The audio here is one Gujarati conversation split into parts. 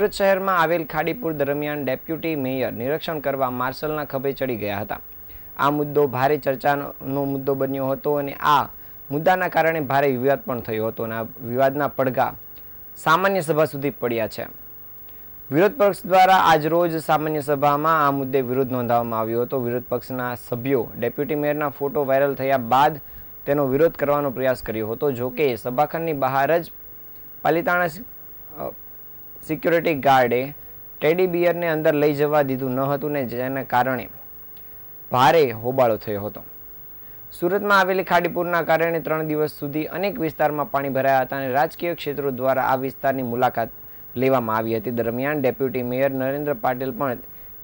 સુરત શહેરમાં આવેલ ખાડીપુર દરમિયાન ડેપ્યુટી મેયર નિરીક્ષણ કરવા માર્શલના ખભે ચડી ગયા હતા. આ મુદ્દો ભારે ચર્ચાનો મુદ્દો બન્યો હતો અને આ મુદ્દાના કારણે ભારે વિવાદ પણ થયો હતો અને આ વિવાદના પડઘા સામાન્ય સભા સુધી પડ્યા છે. વિરોધ પક્ષ દ્વારા આજરોજ સામાન્ય સભામાં આ મુદ્દે વિરોધ નોંધાવવામાં આવ્યો હતો. વિરોધ પક્ષના સભ્યો ડેપ્યુટી મેયરના ફોટો વાયરલ થયા બાદ તેનો વિરોધ કરવાનો પ્રયાસ કર્યો હતો. જોકે સભાખંડની બહાર જ પાલિતાણા સિક્યોરિટી ગાર્ડે ટેડી બિયરને અંદર લઈ જવા દીધું ન હતું ને જેના કારણે ભારે હોબાળો થયો હતો. સુરતમાં આવેલી ખાડીપુરના કારણે ત્રણ દિવસ સુધી અનેક વિસ્તારમાં પાણી ભરાયા હતા અને રાજકીય ક્ષેત્રો દ્વારા આ વિસ્તારની મુલાકાત લેવામાં આવી હતી. દરમિયાન ડેપ્યુટી મેયર નરેન્દ્ર પાટીલ પણ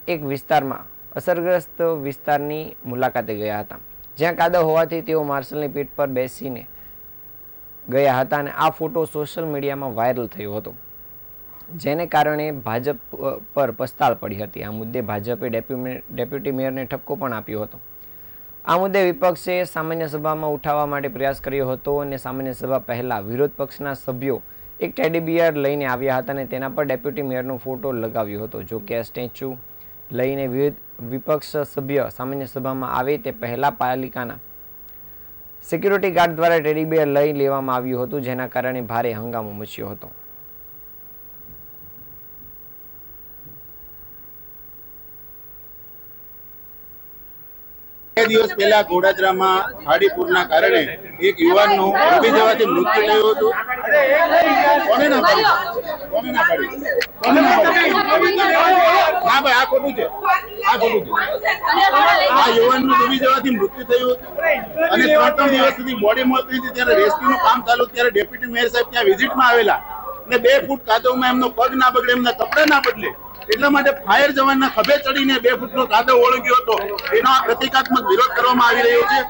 એક વિસ્તારમાં અસરગ્રસ્ત વિસ્તારની મુલાકાતે ગયા હતા. જ્યાં કાદવ હોવાથી તેઓ માર્શલની પીઠ પર બેસીને ગયા હતા અને આ ફોટો સોશિયલ મીડિયામાં વાયરલ થયો હતો. જેને કારણે ભાજપ પર પસ્તાળ પડી હતી. આ મુદ્દે ભાજપે ડેપ્યુટી મેયરને ઠપકો પણ આપ્યો હતો. આ મુદ્દે વિપક્ષે સામાન્ય સભામાં ઉઠાવવા માટે પ્રયાસ કર્યો હતો અને સામાન્ય સભા પહેલાં વિરોધ પક્ષના સભ્યો એક ટેડી બિયર લઈને આવ્યા હતા અને તેના પર ડેપ્યુટી મેયરનો ફોટો લગાવ્યો હતો. જો કે આ સ્ટેચ્યુ લઈને વિવિધ વિપક્ષ સભ્ય સામાન્ય સભામાં આવે તે પહેલા પાલિકાના સિક્યુરિટી ગાર્ડ દ્વારા ટેડી બિયર લઈ લેવામાં આવ્યું હતું, જેના કારણે ભારે હંગામો મચ્યો હતો. બે દિવસ પહેલા ગોડાદરામાં ખાડીપુરના કારણે એક યુવાનનું ડૂબી જવાથી મૃત્યુ થયું હતું. કોને ના ભાઈ, આ ખોટું છે. આ ખોટું છે. આ યુવાનનું ડૂબી જવાથી મૃત્યુ થયું હતું. અને ત્રણ ત્રણ દિવસ સુધી બોડી મળતી હતી. ત્યારે રેસ્ક્યુનું કામ ચાલુ ત્યારે ડેપ્યુટી મેયર સાહેબ ત્યાં વિઝિટમાં આવેલા. અને બે ફૂટ કાદવમાં એમનો પગ ના બગડે, એમના કપડા ના બદલે એટલા માટે ફાયર જવાનના ખભે ચડીને બે ફૂટનો કાદવ ઓળંગ્યો હતો. એનો આ પ્રતિકાત્મક વિરોધ કરવામાં આવી રહ્યો છે.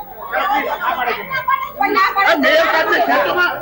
મેયર સાથે ખેતરમાં